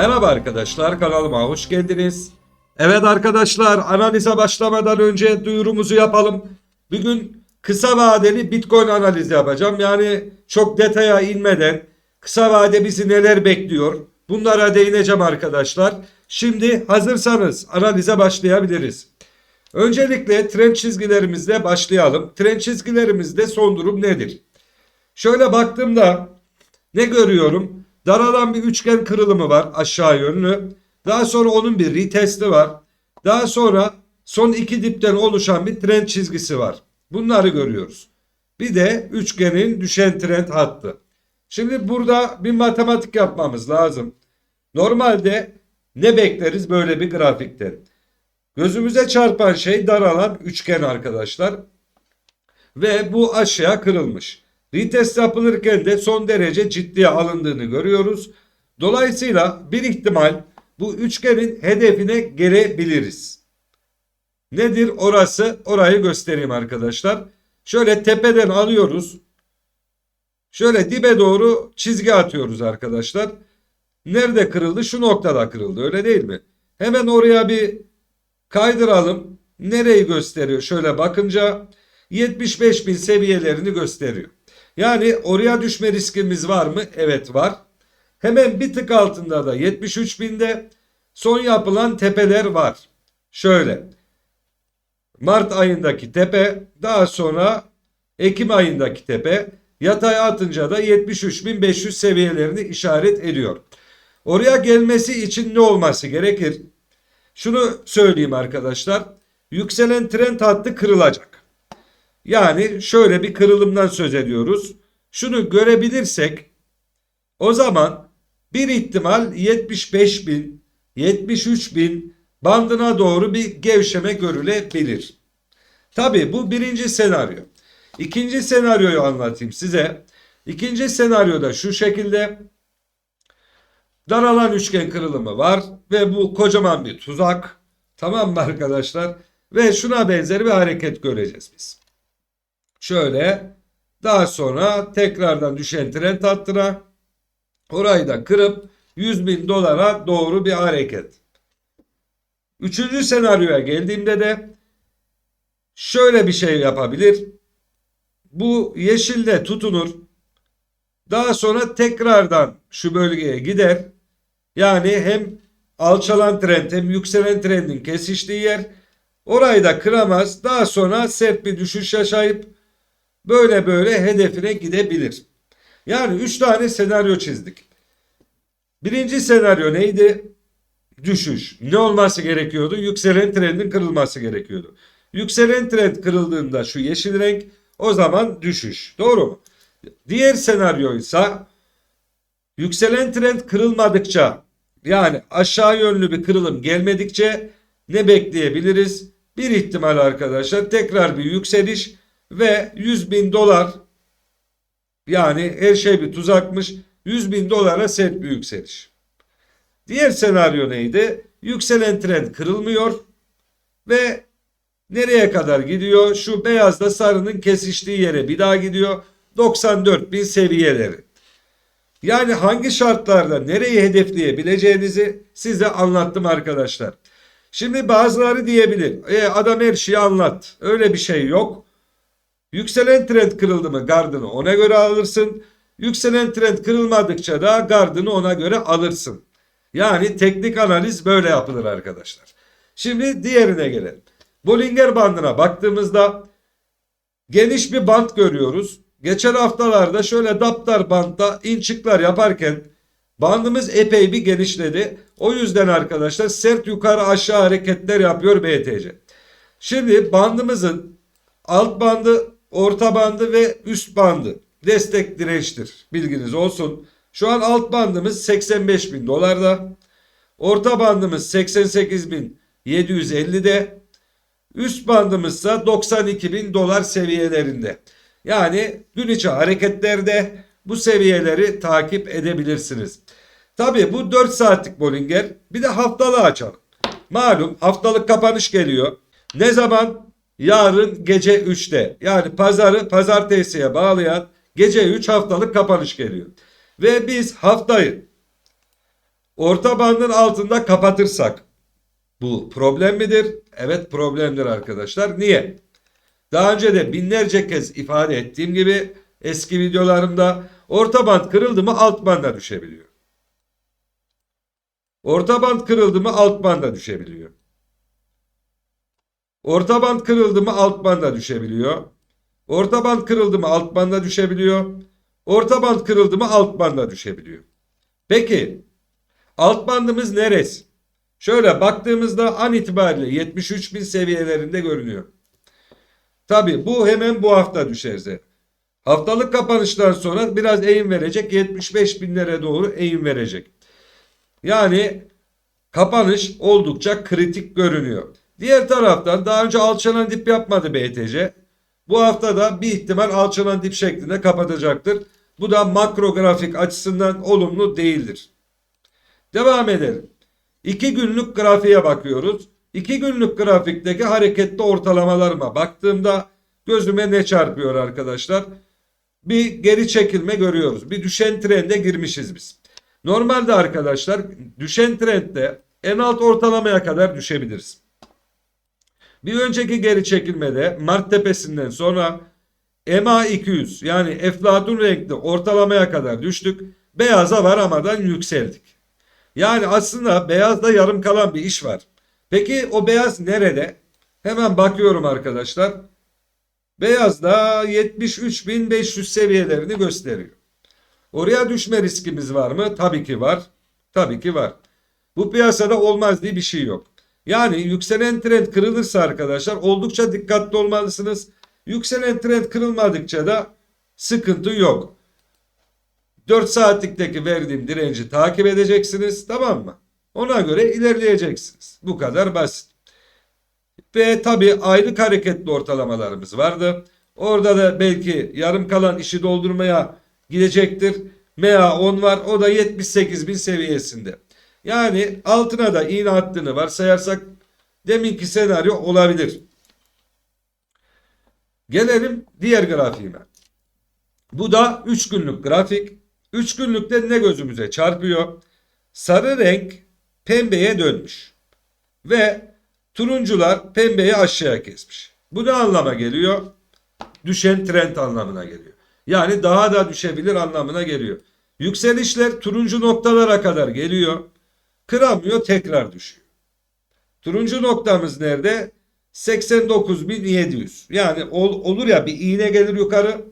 Merhaba arkadaşlar kanalıma hoş geldiniz. Evet arkadaşlar analize başlamadan önce duyurumuzu yapalım. Bugün kısa vadeli Bitcoin analizi yapacağım. Yani çok detaya inmeden kısa vade bizi neler bekliyor bunlara değineceğim arkadaşlar. Şimdi hazırsanız analize başlayabiliriz. Öncelikle trend çizgilerimizle başlayalım. Trend çizgilerimizde son durum nedir? Şöyle baktığımda ne görüyorum? Daralan bir üçgen kırılımı var aşağı yönlü. Daha sonra onun bir retesti var. Daha sonra son iki dipten oluşan bir trend çizgisi var. Bunları görüyoruz. Bir de üçgenin düşen trend hattı. Şimdi burada bir matematik yapmamız lazım. Normalde ne bekleriz böyle bir grafikten? Gözümüze çarpan şey daralan üçgen arkadaşlar. Ve bu aşağı kırılmış. Retest yapılırken de son derece ciddiye alındığını görüyoruz. Dolayısıyla bir ihtimal bu üçgenin hedefine gelebiliriz. Nedir orası? Orayı göstereyim arkadaşlar. Şöyle tepeden alıyoruz. Şöyle dibe doğru çizgi atıyoruz arkadaşlar. Nerede kırıldı? Şu noktada kırıldı. Öyle değil mi? Hemen oraya bir kaydıralım. Nereyi gösteriyor? Şöyle bakınca 75 bin seviyelerini gösteriyor. Yani oraya düşme riskimiz var mı? Evet var. Hemen bir tık altında da 73 binde son yapılan tepeler var. Şöyle. Mart ayındaki tepe daha sonra Ekim ayındaki tepe yatay atınca da 73.500 seviyelerini işaret ediyor. Oraya gelmesi için ne olması gerekir? Şunu söyleyeyim arkadaşlar. Yükselen trend hattı kırılacak. Yani şöyle bir kırılımdan söz ediyoruz. Şunu görebilirsek o zaman bir ihtimal 75 bin, 73 bin bandına doğru bir gevşeme görülebilir. Tabi bu birinci senaryo. İkinci senaryoyu anlatayım size. İkinci senaryoda şu şekilde daralan üçgen kırılımı var ve bu kocaman bir tuzak. Tamam mı arkadaşlar? Ve şuna benzer bir hareket göreceğiz biz. Şöyle daha sonra tekrardan düşen trend hattına orayı da kırıp 100 bin dolara doğru bir hareket. Üçüncü senaryoya geldiğimde de şöyle bir şey yapabilir. Bu yeşilde tutunur. Daha sonra tekrardan şu bölgeye gider. Yani hem alçalan trend hem yükselen trendin kesiştiği yer. Orayı da kıramaz. Daha sonra sert bir düşüş yaşayıp böyle böyle hedefine gidebilir. Yani 3 tane senaryo çizdik. Birinci senaryo neydi? Düşüş. Ne olması gerekiyordu? Yükselen trendin kırılması gerekiyordu. Yükselen trend kırıldığında şu yeşil renk o zaman düşüş. Doğru mu? Diğer senaryo ise yükselen trend kırılmadıkça yani aşağı yönlü bir kırılım gelmedikçe ne bekleyebiliriz? Bir ihtimal arkadaşlar tekrar bir yükseliş ve 100 bin dolar yani her şey bir tuzakmış 100 bin dolara sert bir yükseliş. Diğer senaryo neydi? Yükselen trend kırılmıyor ve nereye kadar gidiyor? Şu beyazla sarının kesiştiği yere bir daha gidiyor. 94 bin seviyeleri. Yani hangi şartlarda nereyi hedefleyebileceğinizi size anlattım arkadaşlar. Şimdi bazıları diyebilir. E, adam her şeyi anlat. Öyle bir şey yok. Yükselen trend kırıldı mı gardını ona göre alırsın. Yükselen trend kırılmadıkça da gardını ona göre alırsın. Yani teknik analiz böyle yapılır arkadaşlar. Şimdi diğerine gelelim. Bollinger bandına baktığımızda geniş bir band görüyoruz. Geçen haftalarda şöyle daptar bantta in çıklar yaparken bandımız epey bir genişledi. O yüzden arkadaşlar sert yukarı aşağı hareketler yapıyor BTC. Şimdi bandımızın alt bandı, orta bandı ve üst bandı destek dirençtir. Bilginiz olsun. Şu an alt bandımız 85 bin dolarda. Orta bandımız 88 bin 750'de. Üst bandımızsa 92 bin dolar seviyelerinde. Yani gün içi hareketlerde bu seviyeleri takip edebilirsiniz. Tabi bu 4 saatlik Bollinger bir de haftalığı açalım. Malum haftalık kapanış geliyor. Ne zaman? Yarın gece 3'te. Yani pazarı pazartesiye bağlayan gece 3 haftalık kapanış geliyor. Ve biz haftayı orta bandın altında kapatırsak bu problem midir? Evet problemdir arkadaşlar. Niye? Daha önce de binlerce kez ifade ettiğim gibi eski videolarımda orta band kırıldı mı alt banda düşebiliyor. Orta band kırıldı mı alt banda düşebiliyor. Orta band kırıldı mı alt banda düşebiliyor. Orta band kırıldı mı alt banda düşebiliyor. Orta band kırıldı mı alt banda düşebiliyor. Peki alt bandımız neresi? Şöyle baktığımızda an itibariyle 73.000 seviyelerinde görünüyor. Tabi bu hemen bu hafta düşerse. Haftalık kapanıştan sonra biraz eğim verecek. 75 binlere doğru eğim verecek. Yani kapanış oldukça kritik görünüyor. Diğer taraftan daha önce alçalan dip yapmadı BTC. Bu hafta da bir ihtimal alçalan dip şeklinde kapatacaktır. Bu da makro grafik açısından olumlu değildir. Devam edelim. 2 günlük grafiğe bakıyoruz. 2 günlük grafikteki hareketli ortalamalarıma baktığımda gözüme ne çarpıyor arkadaşlar? Bir geri çekilme görüyoruz. Bir düşen trende girmişiz biz. Normalde arkadaşlar düşen trendde en alt ortalamaya kadar düşebiliriz. Bir önceki geri çekilmede Mart tepesinden sonra MA 200 yani eflatun renkli ortalamaya kadar düştük. Beyaza varamadan yükseldik. Yani aslında beyazda yarım kalan bir iş var. Peki o beyaz nerede? Hemen bakıyorum arkadaşlar. Beyazda 73.500 seviyelerini gösteriyor. Oraya düşme riskimiz var mı? Tabii ki var. Tabii ki var. Bu piyasada olmaz diye bir şey yok. Yani yükselen trend kırılırsa arkadaşlar oldukça dikkatli olmalısınız. Yükselen trend kırılmadıkça da sıkıntı yok. 4 saatlikteki verdiğim direnci takip edeceksiniz tamam mı? Ona göre ilerleyeceksiniz. Bu kadar basit. Ve tabi aylık hareketli ortalamalarımız vardı. Orada da belki yarım kalan işi doldurmaya gidecektir. MA 10 var o da 78 bin seviyesinde. Yani altına da iğne hattını varsayarsak deminki senaryo olabilir. Gelelim diğer grafiğime. Bu da 3 günlük grafik. 3 günlükte ne gözümüze çarpıyor? Sarı renk pembeye dönmüş. Ve turuncular pembeyi aşağıya kesmiş. Bu ne anlama geliyor? Düşen trend anlamına geliyor. Yani daha da düşebilir anlamına geliyor. Yükselişler turuncu noktalara kadar geliyor. Kıramıyor tekrar düşüyor. Turuncu noktamız nerede? 89.700. Yani ol, olur ya bir iğne gelir yukarı.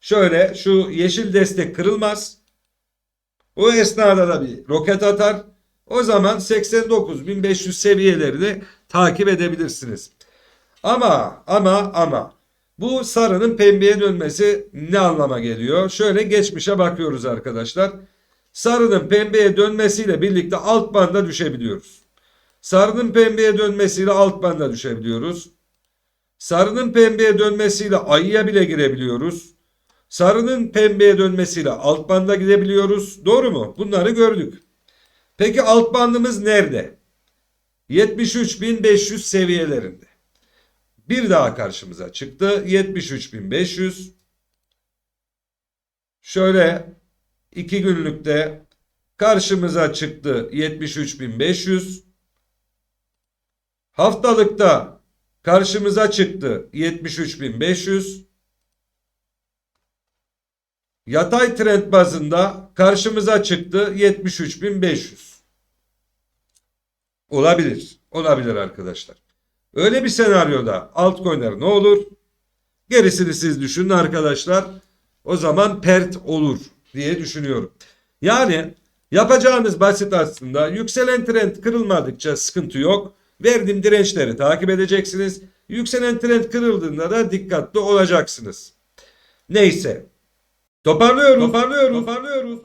Şöyle şu yeşil destek kırılmaz. O esnada da bir roket atar. O zaman 89.500 seviyelerini takip edebilirsiniz. Ama ama ama bu sarının pembeye dönmesi ne anlama geliyor? Şöyle geçmişe bakıyoruz arkadaşlar. Sarının pembeye dönmesiyle birlikte alt banda düşebiliyoruz. Sarının pembeye dönmesiyle alt banda düşebiliyoruz. Sarının pembeye dönmesiyle ayıya bile girebiliyoruz. Sarının pembeye dönmesiyle alt banda gidebiliyoruz. Doğru mu? Bunları gördük. Peki alt bandımız nerede? 73.500 seviyelerinde. Bir daha karşımıza çıktı. 73.500. Şöyle iki günlükte karşımıza çıktı 73.500. Haftalıkta karşımıza çıktı 73.500. Yatay trend bazında karşımıza çıktı 73.500. Olabilir. Olabilir arkadaşlar. Öyle bir senaryoda altcoin'ler ne olur? Gerisini siz düşünün arkadaşlar. O zaman pert olur diye düşünüyorum. Yani yapacağınız basit aslında. Yükselen trend kırılmadıkça sıkıntı yok. Verdiğim dirençleri takip edeceksiniz. Yükselen trend kırıldığında da dikkatli olacaksınız. Neyse. Toparlıyoruz. Toparlıyoruz. Toparlıyoruz.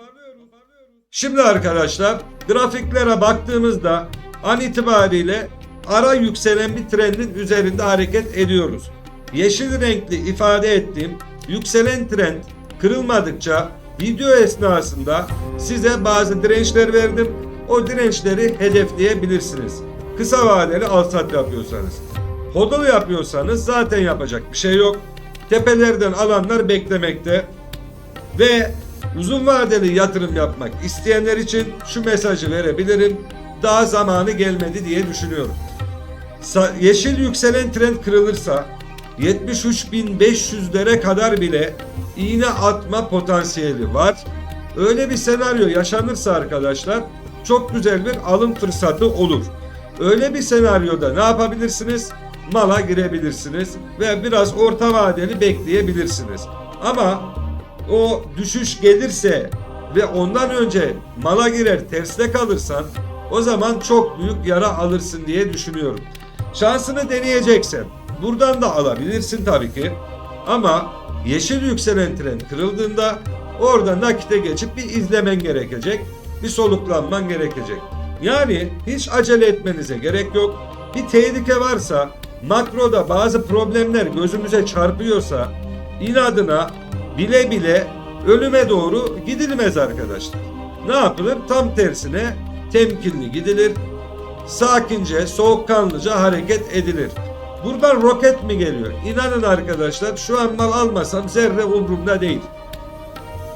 Şimdi arkadaşlar grafiklere baktığımızda an itibariyle ara yükselen bir trendin üzerinde hareket ediyoruz. Yeşil renkli ifade ettiğim yükselen trend kırılmadıkça video esnasında size bazı dirençler verdim. O dirençleri hedefleyebilirsiniz. Kısa vadeli alsat yapıyorsanız. Hodl yapıyorsanız zaten yapacak bir şey yok. Tepelerden alanlar beklemekte. Ve Uzun vadeli yatırım yapmak isteyenler için şu mesajı verebilirim. Daha zamanı gelmedi diye düşünüyorum. Yeşil yükselen trend kırılırsa 73.500'lere kadar bile iğne atma potansiyeli var. Öyle bir senaryo yaşanırsa arkadaşlar çok güzel bir alım fırsatı olur. Öyle bir senaryoda ne yapabilirsiniz? Mala girebilirsiniz ve biraz orta vadeli bekleyebilirsiniz. Ama o düşüş gelirse ve ondan önce mala girer terste kalırsan o zaman çok büyük yara alırsın diye düşünüyorum. Şansını deneyeceksen buradan da alabilirsin tabii ki. Ama yeşil yükselen trend kırıldığında orada nakite geçip bir izlemen gerekecek. Bir soluklanman gerekecek. Yani hiç acele etmenize gerek yok. Bir tehlike varsa, makroda bazı problemler gözümüze çarpıyorsa inadına bile bile ölüme doğru gidilmez arkadaşlar. Ne yapılır? Tam tersine temkinli gidilir. Sakince, soğukkanlıca hareket edilir. Buradan roket mi geliyor? İnanın arkadaşlar şu an mal almasam zerre umurumda değil.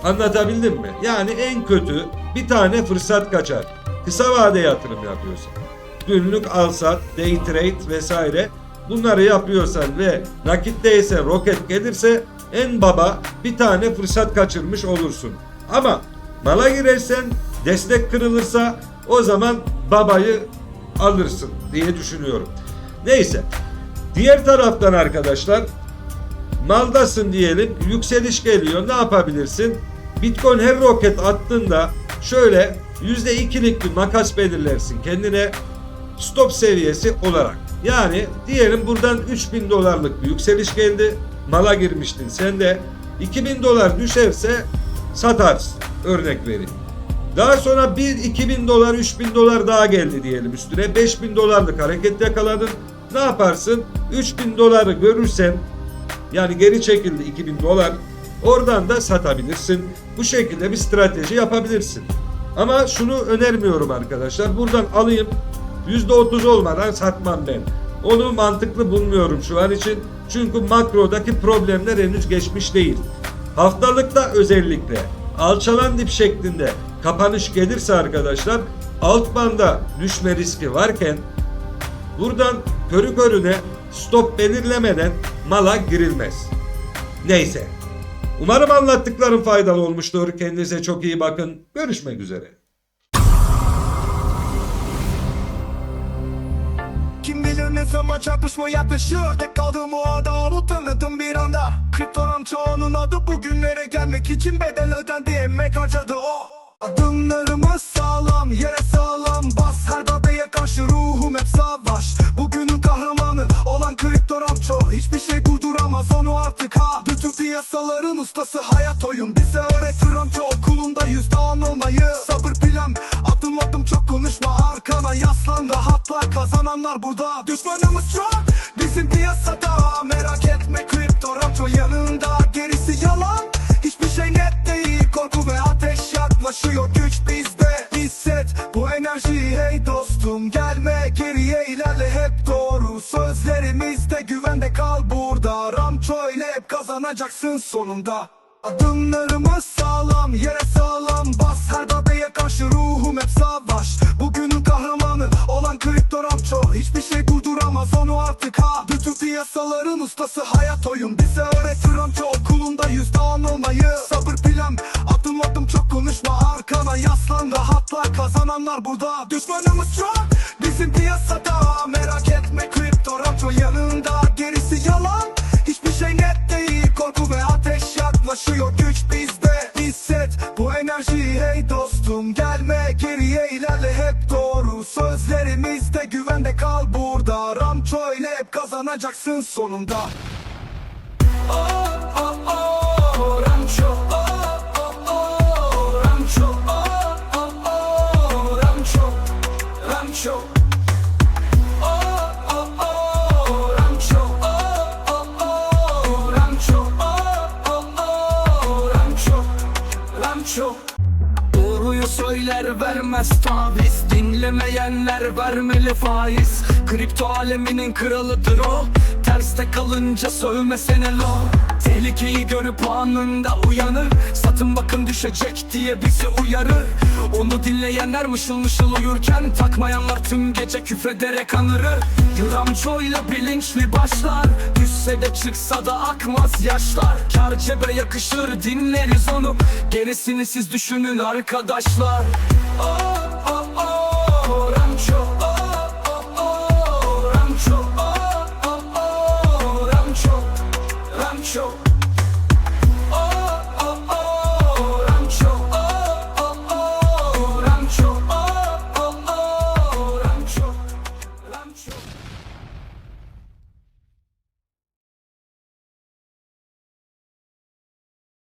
Anlatabildim mi? Yani en kötü bir tane fırsat kaçar. Kısa vade yatırım yapıyorsan. Günlük alsat, day trade vesaire bunları yapıyorsan ve nakitteyse roket gelirse en baba bir tane fırsat kaçırmış olursun. Ama mala girersen destek kırılırsa o zaman babayı alırsın diye düşünüyorum. Neyse. Diğer taraftan arkadaşlar maldasın diyelim yükseliş geliyor ne yapabilirsin? Bitcoin her roket attığında şöyle %2'lik bir makas belirlersin kendine stop seviyesi olarak. Yani diyelim buradan 3000 dolarlık bir yükseliş geldi. Mala girmiştin sen de 2000 dolar düşerse satarsın. Örnek vereyim. Daha sonra bir 2000 dolar 3000 dolar daha geldi diyelim üstüne 5000 dolarlık hareket yakaladın. Ne yaparsın? 3000 doları görürsen yani geri çekildi 2000 dolar. Oradan da satabilirsin. Bu şekilde bir strateji yapabilirsin. Ama şunu önermiyorum arkadaşlar. Buradan alayım %30 olmadan satmam ben. Onu mantıklı bulmuyorum şu an için. Çünkü makrodaki problemler henüz geçmiş değil. Haftalıkta özellikle alçalan dip şeklinde kapanış gelirse arkadaşlar alt banda düşme riski varken buradan körü körüne stop belirlemeden mala girilmez. Neyse. Umarım anlattıklarım faydalı olmuştur. Kendinize çok iyi bakın. Görüşmek üzere. Kim bilir ne zaman çarpışma yaklaşır Tek kaldığım o anda onu tanıdım bir anda Kriptonun çoğunun adı bugünlere gelmek için bedel ödendi emek harcadı o Adımlarımız sağlam yere sağlam bas. Her darbeye karşı ruhum hep savaş. Bugünün kahramanı olan kripto rapço Hiçbir şey durduramaz onu artık ha. Bütün piyasaların ustası hayat oyun. Bize öğretir amca okulunda yüzde on olmayı. Sabır plan adım adım çok konuşma. Arkana yaslan Rahatlar kazananlar burada. Düşmanımız çok. Bizim piyasada Merak etme kripto rapço yanında Gerisi yalan. Hiçbir şey net değil. Korku ve ateş yaklaşıyor güç bizde Hisset. Bu enerjiyi hey dostum Gelme geriye ilerle. Hep doğru Sözlerimizde güvende kal burada. Ramço ile hep kazanacaksın sonunda. Adımlarımız sağlam yere sağlam bas. Her darbeye karşı ruhum hep savaş. Bugünün kahramanı olan kripto rapço Hiçbir şey durduramaz onu artık ha. Bütün piyasaların ustası hayat oyun. Bize öğretir amca Rahatlar kazananlar burada. Düşmanımız çok. Bizim piyasada Merak etme kripto rapço yanında. Gerisi yalan. Hiçbir şey net değil. Korku ve ateş yaklaşıyor. Güç bizde. Hisset bu enerjiyi. Hey dostum Gelme geriye ilerle. Hep doğru Sözlerimizde güvende kal burada. Ramço ile hep kazanacaksın sonunda. Oh oh oh Ramço oh oh Ramço Doğruyu söyler vermez taviz. Dinlemeyenler vermeli faiz. Kripto aleminin kralıdır o. Ters Sözde kalınca sövmesene lo. Tehlikeyi görüp anında uyanır. Satın bakın düşecek diye bizi uyarır Onu dinleyenler mışıl mışıl uyurken Takmayanlar tüm gece küfrederek anırır. Yıramçoyla bilinçli başlar. Düşse de çıksa da akmaz yaşlar. Kar cebe yakışır dinleriz onu. Gerisini siz düşünün arkadaşlar. Oh